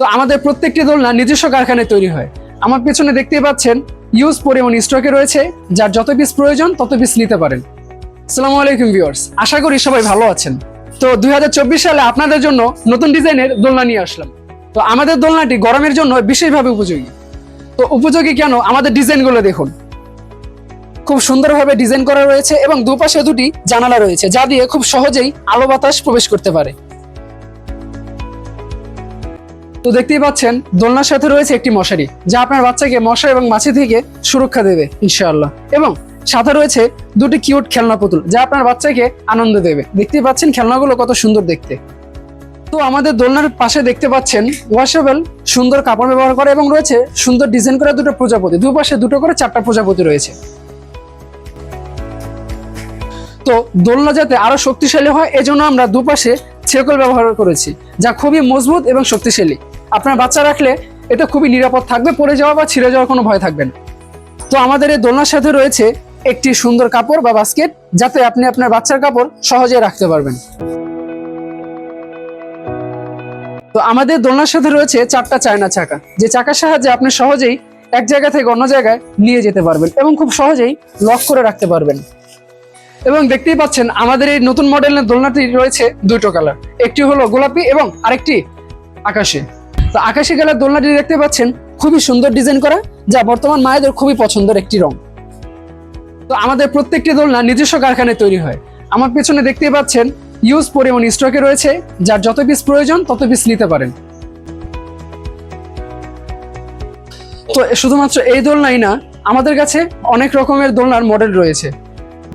তো আমাদের প্রত্যেকটি দোলনা নিজস্ব কারখানায় তৈরি হয়। আমার পেছনে দেখতে পাচ্ছেন ইউজ পরিমাণ স্টকে রয়েছে, যার যত পিস প্রয়োজন তত পিস নিতে পারেন। আসসালামু আলাইকুম ভিউয়ার্স আশা করি সবাই ভালো আছেন। তো দুই হাজার চব্বিশ সালে আপনাদের জন্য নতুন ডিজাইনের দোলনা নিয়ে আসলাম। তো আমাদের দোলনাটি গরমের জন্য বিশেষভাবে উপযোগী। তো উপযোগী কেন? আমাদের ডিজাইনগুলো দেখুন। খুব সুন্দরভাবে ডিজাইন করা রয়েছে এবং দুপাশে দুটি জানালা রয়েছে, যা দিয়ে খুব সহজেই আলো বাতাস প্রবেশ করতে পারে। তো দেখতেই পাচ্ছেন, দোলনার সাথে রয়েছে একটি মশারি, যা আপনার বাচ্চাকে মশা এবং মাছি থেকে সুরক্ষা দেবে, ইনশাআল্লাহ। এবং সাথে রয়েছে দুটি কিউট খেলনা পুতুল, যা আপনার বাচ্চাকে আনন্দ দেবে। দেখতেই পাচ্ছেন খেলনাগুলো কত সুন্দর দেখতে। তো আমাদের দোলনার পাশে দেখতে পাচ্ছেন ওয়াশেবল সুন্দর কাপড় ব্যবহার করে এবং রয়েছে সুন্দর ডিজাইন করা দুটো প্রজাপতি, দুপাশে দুটো করে চারটা প্রজাপতি রয়েছে। তো দোলনা যাতে আরও শক্তিশালী হয়, এজন্য আমরা দুপাশে ছেকল ব্যবহার করেছি, যা খুবই মজবুত এবং শক্তিশালী। আপনার বাচ্চা রাখলে এটা খুবই নিরাপদ থাকবে, পড়ে যাওয়া বা ছিঁড়ে যাওয়ার কোনো ভয় থাকবে না। তো আমাদের এই দোলনার সাথে রয়েছে একটি সুন্দর কাপড় বা বাস্কেট যাতে আপনি আপনার বাচ্চার কাপড় সহজে রাখতে পারবেন। তো আমাদের দোলনার সাথে রয়েছে চারটা চায়না চাকা। যে চাকার সাহায্যে আপনি সহজেই এক জায়গা থেকে অন্য জায়গায় নিয়ে যেতে পারবেন এবং খুব সহজেই লক করে রাখতে পারবেন। এবং দেখতেই পাচ্ছেন, আমাদের এই নতুন মডেলের দোলনাটি রয়েছে দুটো কালার। একটি হলো গোলাপি এবং আরেকটি আকাশে। তো আকাশি কালার দোলনাটি দেখতে পাচ্ছেন, খুবই সুন্দর ডিজাইন করা, যা বর্তমান মায়েদের খুবই পছন্দের একটি রং। তো আমাদের প্রত্যেকটি দোলনা নিজস্ব কারখানায় তৈরি হয়। আমার পেছনে দেখতেই পাচ্ছেন ইউজ পরিমাণ স্টকে রয়েছে, যার যত পিস প্রয়োজন, তত পিস নিতে পারেন। তো শুধুমাত্র এই দোলনাই না, আমাদের কাছে অনেক রকমের দোলনার মডেল রয়েছে।